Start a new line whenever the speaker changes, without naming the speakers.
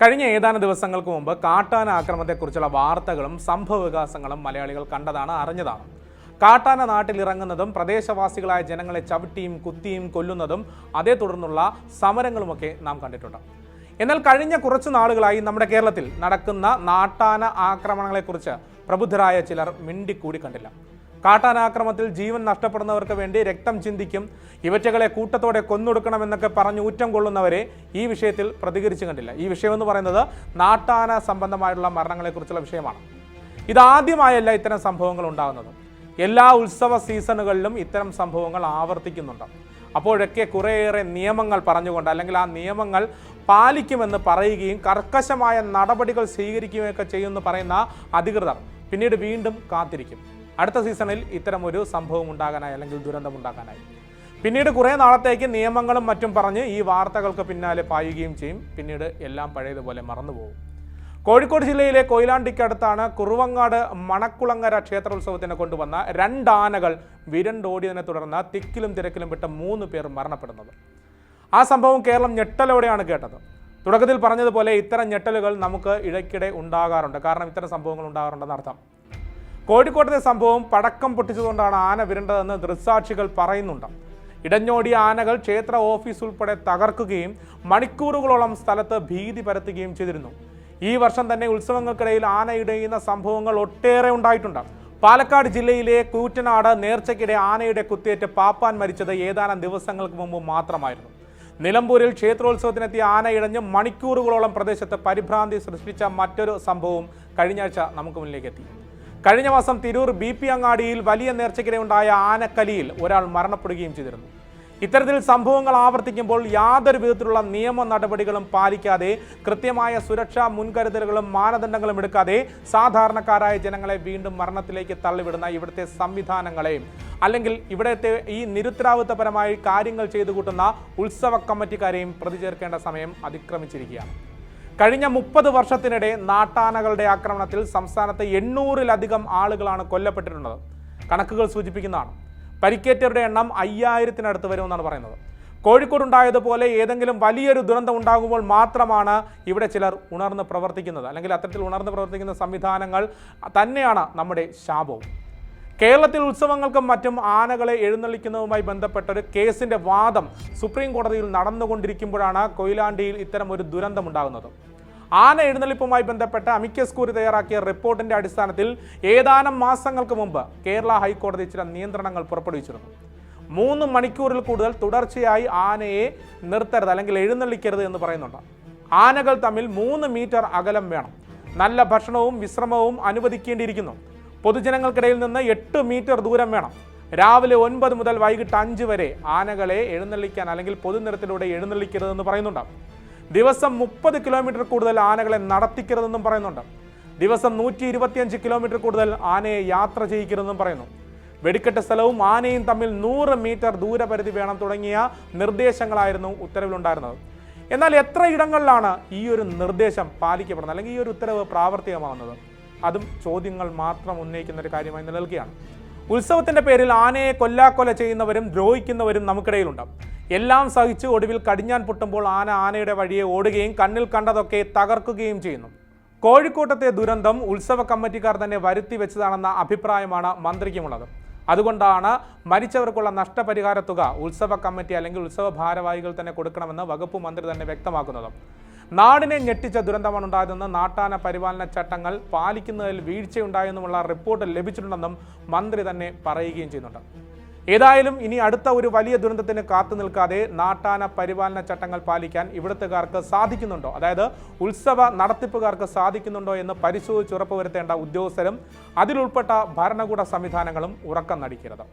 കഴിഞ്ഞ ഏതാനും ദിവസങ്ങൾക്ക് മുമ്പ് കാട്ടാന ആക്രമണത്തെക്കുറിച്ചുള്ള വാർത്തകളും സംഭവ വികാസങ്ങളും മലയാളികൾ കണ്ടതാണ് അറിഞ്ഞതാണ്. കാട്ടാന നാട്ടിലിറങ്ങുന്നതും പ്രദേശവാസികളായ ജനങ്ങളെ ചവിട്ടിയും കുത്തിയും കൊല്ലുന്നതും അതേ തുടർന്നുള്ള സമരങ്ങളുമൊക്കെ നാം കണ്ടിട്ടുണ്ട്. എന്നാൽ കഴിഞ്ഞ കുറച്ചു നാളുകളായി നമ്മുടെ കേരളത്തിൽ നടക്കുന്ന നാട്ടാന ആക്രമണങ്ങളെക്കുറിച്ച് പ്രബുദ്ധരായ ചിലർ മിണ്ടിക്കൂടി കണ്ടില്ല. കാട്ടാനാക്രമത്തിൽ ജീവൻ നഷ്ടപ്പെടുന്നവർക്ക് വേണ്ടി രക്തം ചിന്തിക്കും. ഇവറ്റകളെ കൂട്ടത്തോടെ കൊന്നൊടുക്കണമെന്നൊക്കെ പറഞ്ഞ് ഊറ്റം കൊള്ളുന്നവരെ ഈ വിഷയത്തിൽ പ്രതികരിച്ചു കണ്ടില്ല. ഈ വിഷയം എന്ന് പറയുന്നത് നാട്ടാന സംബന്ധമായിട്ടുള്ള മരണങ്ങളെക്കുറിച്ചുള്ള വിഷയമാണ്. ഇതാദ്യമായല്ല ഇത്തരം സംഭവങ്ങൾ ഉണ്ടാകുന്നത്. എല്ലാ ഉത്സവ സീസണുകളിലും ഇത്തരം സംഭവങ്ങൾ ആവർത്തിക്കുന്നുണ്ട്. അപ്പോഴൊക്കെ കുറേയേറെ നിയമങ്ങൾ പറഞ്ഞുകൊണ്ട് അല്ലെങ്കിൽ ആ നിയമങ്ങൾ പാലിക്കുമെന്ന് പറയുകയും കർക്കശമായ നടപടികൾ സ്വീകരിക്കുകയൊക്കെ ചെയ്യുമെന്ന് പറയുന്ന അധികൃതർ പിന്നീട് വീണ്ടും കാത്തിരിക്കും. അടുത്ത സീസണിൽ ഇത്തരം ഒരു സംഭവം ഉണ്ടാകാനായി അല്ലെങ്കിൽ ദുരന്തം ഉണ്ടാകാനായി പിന്നീട് കുറേ നാളത്തേക്ക് നിയമങ്ങളും മറ്റും പറഞ്ഞ് ഈ വാർത്തകൾക്ക് പിന്നാലെ പായുകയും ചെയ്യും. പിന്നീട് എല്ലാം പഴയതുപോലെ മറന്നുപോകും. കോഴിക്കോട് ജില്ലയിലെ കൊയിലാണ്ടിക്കടുത്താണ് കുറുവങ്ങാട് മണക്കുളങ്ങര ക്ഷേത്രോത്സവത്തിന് കൊണ്ടുവന്ന രണ്ടാനകൾ വിരണ്ടോടിയതിനെ തുടർന്ന് തിക്കിലും തിരക്കിലും വിട്ട മൂന്ന് പേർ മരണപ്പെടുന്നത്. ആ സംഭവം കേരളം ഞെട്ടലോടെയാണ് കേട്ടത്. തുടക്കത്തിൽ പറഞ്ഞതുപോലെ ഇത്തരം ഞെട്ടലുകൾ നമുക്ക് ഇടയ്ക്കിടെ ഉണ്ടാകാറുണ്ട്. കാരണം ഇത്തരം സംഭവങ്ങൾ ഉണ്ടാകാറുണ്ടെന്ന് അർത്ഥം കോഴിക്കോട്ടെ സംഭവം പടക്കം പൊട്ടിച്ചതുകൊണ്ടാണ് ആന വിരണ്ടതെന്ന് ദൃക്സാക്ഷികൾ പറയുന്നുണ്ട്. ഇടഞ്ഞോടിയ ആനകൾ ക്ഷേത്ര ഓഫീസ് ഉൾപ്പെടെ തകർക്കുകയും മണിക്കൂറുകളോളം സ്ഥലത്ത് ഭീതി പരത്തുകയും ചെയ്തിരുന്നു. ഈ വർഷം തന്നെ ഉത്സവങ്ങൾക്കിടയിൽ ആന ഇടയുന്ന സംഭവങ്ങൾ ഒട്ടേറെ ഉണ്ടായിട്ടുണ്ട്. പാലക്കാട് ജില്ലയിലെ കൂറ്റനാട് നേർച്ചയ്ക്കിടെ ആനയുടെ കുത്തേറ്റ് പാപ്പാൻ മരിച്ചത് ഏതാനും ദിവസങ്ങൾക്ക് മുമ്പ് മാത്രമായിരുന്നു. നിലമ്പൂരിൽ ക്ഷേത്രോത്സവത്തിനെത്തിയ ആന ഇടഞ്ഞ് മണിക്കൂറുകളോളം പ്രദേശത്ത് പരിഭ്രാന്തി സൃഷ്ടിച്ച മറ്റൊരു സംഭവം കഴിഞ്ഞയാഴ്ച നമുക്ക് മുന്നിലേക്ക് എത്തി. കഴിഞ്ഞ മാസം തിരൂർ ബി പി അങ്ങാടിയിൽ വലിയ നേർച്ചയ്ക്കിടെ ഉണ്ടായ ആനക്കലിയിൽ ഒരാൾ മരണപ്പെടുകയും ചെയ്തിരുന്നു. ഇത്തരത്തിൽ സംഭവങ്ങൾ ആവർത്തിക്കുമ്പോൾ യാതൊരു വിധത്തിലുള്ള നിയമ നടപടികളും പാലിക്കാതെ കൃത്യമായ സുരക്ഷാ മുൻകരുതലുകളും മാനദണ്ഡങ്ങളും എടുക്കാതെ സാധാരണക്കാരായ ജനങ്ങളെ വീണ്ടും മരണത്തിലേക്ക് തള്ളിവിടുന്ന ഇവിടുത്തെ സംവിധാനങ്ങളെയും അല്ലെങ്കിൽ ഇവിടുത്തെ ഈ നിരുത്തരവാദിത്തപരമായി കാര്യങ്ങൾ ചെയ്തു കൂട്ടുന്ന ഉത്സവ കമ്മിറ്റിക്കാരെയും പ്രതിചേർക്കേണ്ട സമയം അതിക്രമിച്ചിരിക്കുകയാണ്. കഴിഞ്ഞ മുപ്പത് വർഷത്തിനിടെ നാട്ടാനകളുടെ ആക്രമണത്തിൽ സംസ്ഥാനത്ത് എണ്ണൂറിലധികം ആളുകളാണ് കൊല്ലപ്പെട്ടിട്ടുള്ളത്. കണക്കുകൾ സൂചിപ്പിക്കുന്നതാണ്. പരിക്കേറ്റവരുടെ എണ്ണം അയ്യായിരത്തിനടുത്ത് വരുമെന്നാണ് പറയുന്നത്. കോഴിക്കോട് കോഴിക്കോടുണ്ടായതുപോലെ ഏതെങ്കിലും വലിയൊരു ദുരന്തം ഉണ്ടാകുമ്പോൾ മാത്രമാണ് ഇവിടെ ചിലർ ഉണർന്ന് പ്രവർത്തിക്കുന്നത്. അല്ലെങ്കിൽ അത്തരത്തിൽ ഉണർന്ന് പ്രവർത്തിക്കുന്ന സംവിധാനങ്ങൾ തന്നെയാണ് നമ്മുടെ ശാപവും. കേരളത്തിൽ ഉത്സവങ്ങൾക്കും മറ്റും ആനകളെ എഴുന്നള്ളിക്കുന്നതുമായി ബന്ധപ്പെട്ട ഒരു കേസിന്റെ വാദം സുപ്രീം കോടതിയിൽ നടന്നുകൊണ്ടിരിക്കുമ്പോഴാണ് കൊയിലാണ്ടിയിൽ ഇത്തരം ഒരു ദുരന്തമുണ്ടാകുന്നത്. ആന എഴുന്നള്ളിപ്പുമായി ബന്ധപ്പെട്ട അമിക്കസ് കൂറി തയ്യാറാക്കിയ റിപ്പോർട്ടിന്റെ അടിസ്ഥാനത്തിൽ ഏതാനും മാസങ്ങൾക്ക് മുമ്പ് കേരള ഹൈക്കോടതി ചില നിയന്ത്രണങ്ങൾ പുറപ്പെടുവിച്ചിരുന്നു. മൂന്ന് മണിക്കൂറിൽ കൂടുതൽ തുടർച്ചയായി ആനയെ നിർത്തരുത് അല്ലെങ്കിൽ എഴുന്നള്ളിക്കരുത് എന്ന് പറയുന്നുണ്ട്. ആനകൾ തമ്മിൽ മൂന്ന് മീറ്റർ അകലം വേണം. നല്ല ഭക്ഷണവും വിശ്രമവും അനുവദിക്കേണ്ടിയിരിക്കുന്നു. പൊതുജനങ്ങൾക്കിടയിൽ നിന്ന് എട്ട് മീറ്റർ ദൂരം വേണം. രാവിലെ ഒൻപത് മുതൽ വൈകിട്ട് അഞ്ച് വരെ ആനകളെ എഴുന്നള്ളിക്കാൻ അല്ലെങ്കിൽ പൊതുനിരത്തിലൂടെ എഴുന്നള്ളിക്കരുതെന്ന് പറയുന്നുണ്ട്. ദിവസം മുപ്പത് കിലോമീറ്റർ കൂടുതൽ ആനകളെ നടത്തിക്കരുതെന്നും പറയുന്നുണ്ട്. ദിവസം നൂറ്റി ഇരുപത്തിയഞ്ച് കിലോമീറ്റർ കൂടുതൽ ആനയെ യാത്ര ചെയ്യിക്കരുതെന്നും പറയുന്നു. വെടിക്കെട്ട് സ്ഥലവും ആനയും തമ്മിൽ നൂറ് മീറ്റർ ദൂരപരിധി വേണം തുടങ്ങിയ നിർദ്ദേശങ്ങളായിരുന്നു ഉത്തരവിലുണ്ടായിരുന്നത്. എന്നാൽ എത്ര ഇടങ്ങളിലാണ് ഈ ഒരു നിർദ്ദേശം പാലിക്കപ്പെടുന്നത് അല്ലെങ്കിൽ ഈ ഒരു ഉത്തരവ് പ്രാവർത്തികമാകുന്നത് അതും ചോദ്യങ്ങൾ മാത്രം ഉന്നയിക്കുന്ന ഒരു കാര്യമായി നിലനിൽക്കുകയാണ്. ഉത്സവത്തിന്റെ പേരിൽ ആനയെ കൊല്ലാക്കൊല ചെയ്യുന്നവരും ദ്രോഹിക്കുന്നവരും നമുക്കിടയിലുണ്ട് എല്ലാം സഹിച്ച് ഒടുവിൽ കടിഞ്ഞാൻ പൊട്ടുമ്പോൾ ആന ആനയുടെ വഴിയെ ഓടുകയും കണ്ണിൽ കണ്ടതൊക്കെ തകർക്കുകയും ചെയ്യുന്നു. കോഴിക്കോട്ടത്തെ ദുരന്തം ഉത്സവ കമ്മിറ്റിക്കാർ തന്നെ വരുത്തി വെച്ചതാണെന്ന അഭിപ്രായമാണ് മന്ത്രിക്കുമുള്ളത്. അതുകൊണ്ടാണ് മരിച്ചവർക്കുള്ള നഷ്ടപരിഹാര തുക ഉത്സവ കമ്മിറ്റി അല്ലെങ്കിൽ ഉത്സവ ഭാരവാഹികൾ തന്നെ കൊടുക്കണമെന്ന് വകുപ്പ് മന്ത്രി തന്നെ വ്യക്തമാക്കുന്നത്. നാടിനെ ഞെട്ടിച്ച ദുരന്തമാണ് ഉണ്ടായതെന്ന് നാട്ടാന പരിപാലന ചട്ടങ്ങൾ പാലിക്കുന്നതിൽ വീഴ്ചയുണ്ടായെന്നുമുള്ള റിപ്പോർട്ട് ലഭിച്ചിട്ടുണ്ടെന്നും മന്ത്രി തന്നെ പറയുകയും ചെയ്യുന്നുണ്ട്. ഏതായാലും ഇനി അടുത്ത ഒരു വലിയ ദുരന്തത്തിന് കാത്തു നിൽക്കാതെ നാട്ടാന പരിപാലന ചട്ടങ്ങൾ പാലിക്കാൻ ഇവിടുത്തുകാർക്ക് സാധിക്കുന്നുണ്ടോ? അതായത് ഉത്സവ നടത്തിപ്പുകാർക്ക് സാധിക്കുന്നുണ്ടോ എന്ന് പരിശോധിച്ച് ഉറപ്പുവരുത്തേണ്ട ഉദ്യോഗസ്ഥരും അതിലുൾപ്പെട്ട ഭരണകൂട സംവിധാനങ്ങളും ഉറക്കം നടിക്കരുത്.